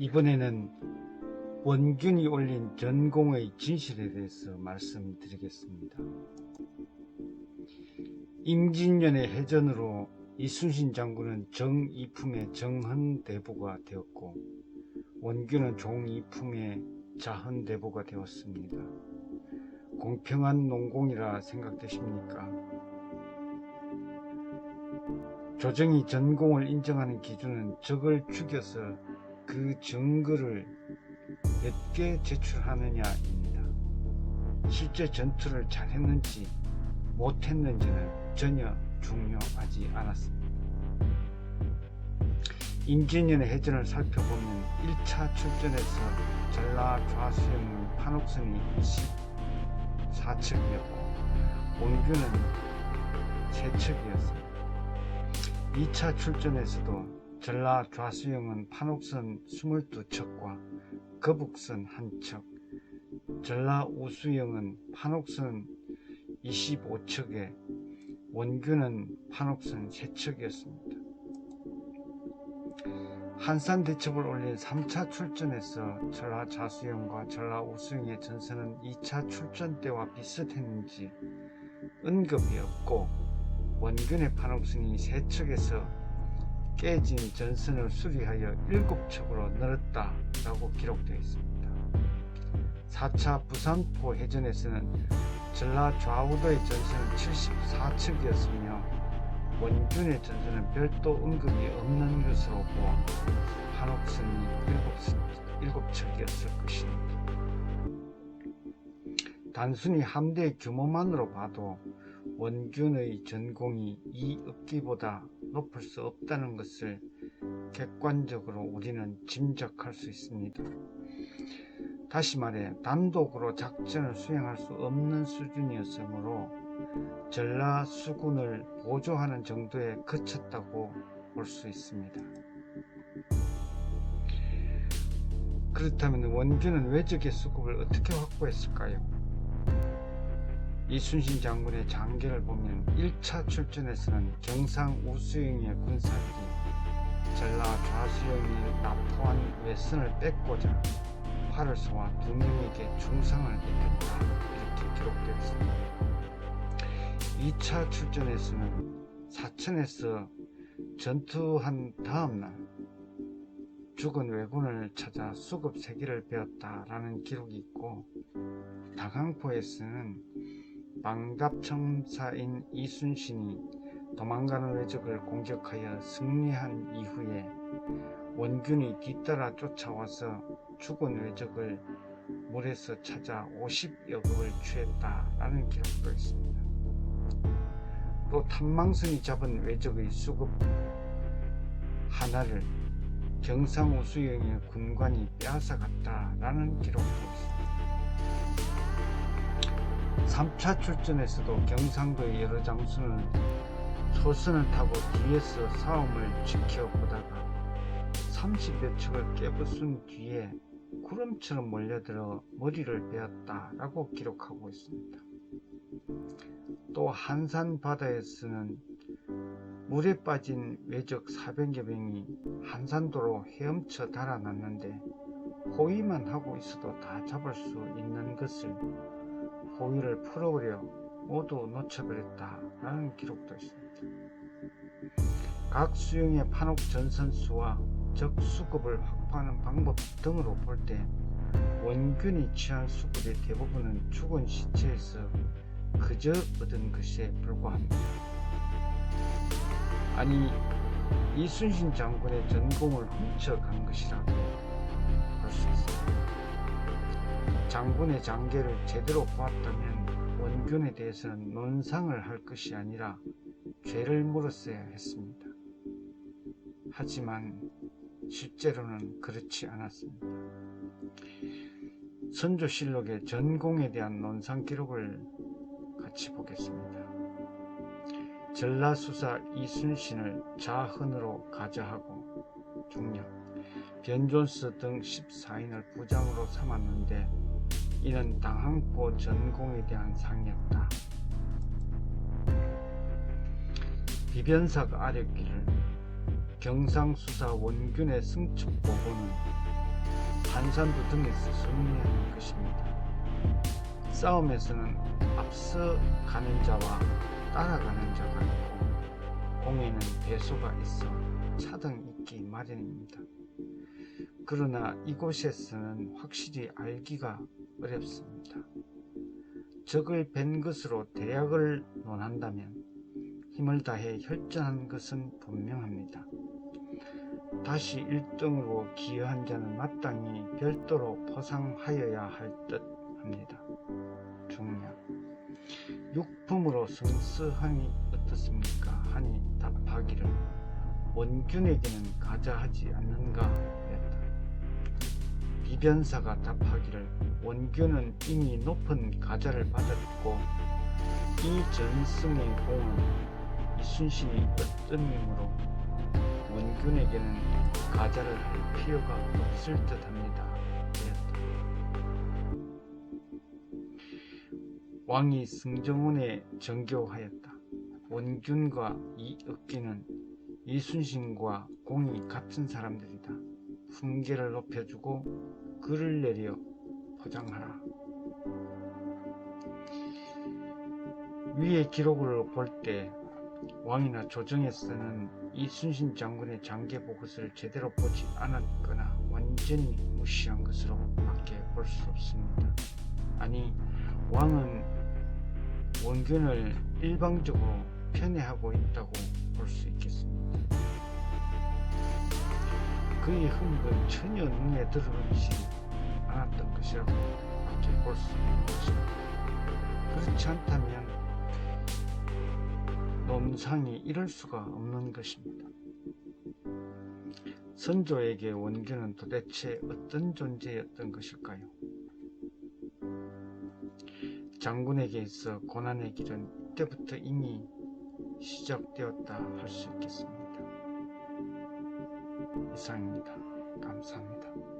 이번에는 원균이 올린 전공의 진실에 대해서 말씀드리겠습니다. 임진년의 해전으로 이순신 장군은 정이품의 정헌대부가 되었고 원균은 종이품의 자헌대부가 되었습니다. 공평한 농공이라 생각되십니까? 조정이 전공을 인정하는 기준은 적을 죽여서 그 증거를 몇 개 제출하느냐입니다. 실제 전투를 잘했는지 못했는지는 전혀 중요하지 않았습니다. 임진년의 해전을 살펴보면 1차 출전에서 전라 좌수영은 판옥선이 24척이었고 원균은 3척이었습니다. 2차 출전에서도 전라 좌수영은 판옥선 22척과 거북선 1척, 전라 우수영은 판옥선 25척에 원균은 판옥선 3척이었습니다. 한산 대첩을 올린 3차 출전에서 전라 좌수영과 전라 우수영의 전선은 2차 출전 때와 비슷했는지 언급이 없고 원균의 판옥선이 3척에서 깨진 전선을 수리하여 7척으로 늘었다라고 기록되어 있습니다. 4차 부산포 해전에서는 전라 좌우도의 전선은 74척이었으며 원균의 전선은 별도 언급이 없는 것으로 보아 한옥선이 7척이었을 것입니다. 단순히 함대의 규모만으로 봐도 원균의 전공이 이 업기보다 높을 수 없다는 것을 객관적으로 우리는 짐작할 수 있습니다. 다시 말해 단독으로 작전을 수행할 수 없는 수준이었으므로 전라 수군을 보조하는 정도에 그쳤다고 볼 수 있습니다. 그렇다면 원균은 왜적의 수급을 어떻게 확보했을까요? 이순신 장군의 장계를 보면 1차 출전에서는 경상 우수영의 군사들이 전라 좌수영이 납포한 외선을 뺏고자 활을 쏘아 두 명에게 중상을 입혔다 이렇게 기록되었습니다. 2차 출전에서는 사천에서 전투한 다음날 죽은 왜군을 찾아 수급 세기를 배웠다라는 기록이 있고 다강포에서는 망답청사인 이순신이 도망가는 왜적을 공격하여 승리한 이후에 원균이 뒤따라 쫓아와서 죽은 왜적을 물에서 찾아 50여 급을 취했다라는 기록도 있습니다. 또 탐망선이 잡은 왜적의 수급 하나를 경상우수영의 군관이 빼앗아갔다라는 기록도 있습니다. 3차 출전에서도 경상도의 여러 장수는 소선을 타고 뒤에서 싸움을 지켜보다가 30여 척을 깨부순 뒤에 구름처럼 몰려들어 머리를 베었다라고 기록하고 있습니다. 또 한산 바다에서는 물에 빠진 외적 400여 명이 한산도로 헤엄쳐 달아났는데 호위만 하고 있어도 다 잡을 수 있는 것을 호위를 풀어버려 모두 놓쳐버렸다라는 기록도 있습니다. 각 수용의 판옥 전선수와 적 수급을 확보하는 방법 등으로 볼 때 원균이 취한 수급의 대부분은 죽은 시체에서 그저 얻은 것에 불과합니다. 아니 이순신 장군의 전공을 훔쳐간 것이라고 볼 수 있습니다. 장군의 장계를 제대로 보았다면 원균에 대해서는 논상을 할 것이 아니라 죄를 물었어야 했습니다. 하지만 실제로는 그렇지 않았습니다. 선조실록의 전공에 대한 논상 기록을 같이 보겠습니다. 전라수사 이순신을 자헌으로 가자하고 중력, 변존스 등 14인을 부장으로 삼았는데 이는 당항포 전공에 대한 상이었다. 비변사가 아랬기를 경상수사 원균의 승첩 보고는 한산도 등에서 승리하는 것입니다. 싸움에서는 앞서 가는 자와 따라가는 자가 있고 공에는 배수가 있어 차등 있기 마련입니다. 그러나 이곳에서는 확실히 알기가 어렵습니다. 적을 벤 것으로 대약을 논한다면 힘을 다해 혈전한 것은 분명합니다. 다시 1등으로 기여한 자는 마땅히 별도로 포상하여야 할 듯 합니다. 중략 육품으로 성스하니 어떻습니까? 하니 답하기를 원균에게는 가자하지 않는가 비변사가 답하기를 원균은 이미 높은 가자를 받았고 이 전승의 공은 이순신이 어떠므로 원균에게는 가자를 할 필요가 없을 듯합니다. 왕이 승정원에 정교하였다. 원균과 이읍기는 이순신과 공이 같은 사람들이다. 훈계를 높여주고 글을 내려 포장하라. 위의 기록을 볼 때 왕이나 조정에서는 이순신 장군의 장계 보고서를 제대로 보지 않았거나 완전히 무시한 것으로 밖에 볼 수 없습니다. 아니 왕은 원균을 일방적으로 편애하고 있다고 볼 수 있겠습니다. 그의 흥은 전혀 눈에 들어오지 않았던 것이라고 밖에 볼수 있는 것입니다. 그렇지 않다면 nom상이 이럴 수가 없는 것입니다. 선조에게 원균은 도대체 어떤 존재였던 것일까요? 장군에게 있어 고난의 길은 이때부터 이미 시작되었다 할 수 있겠습니다. 이상입니다. 감사합니다.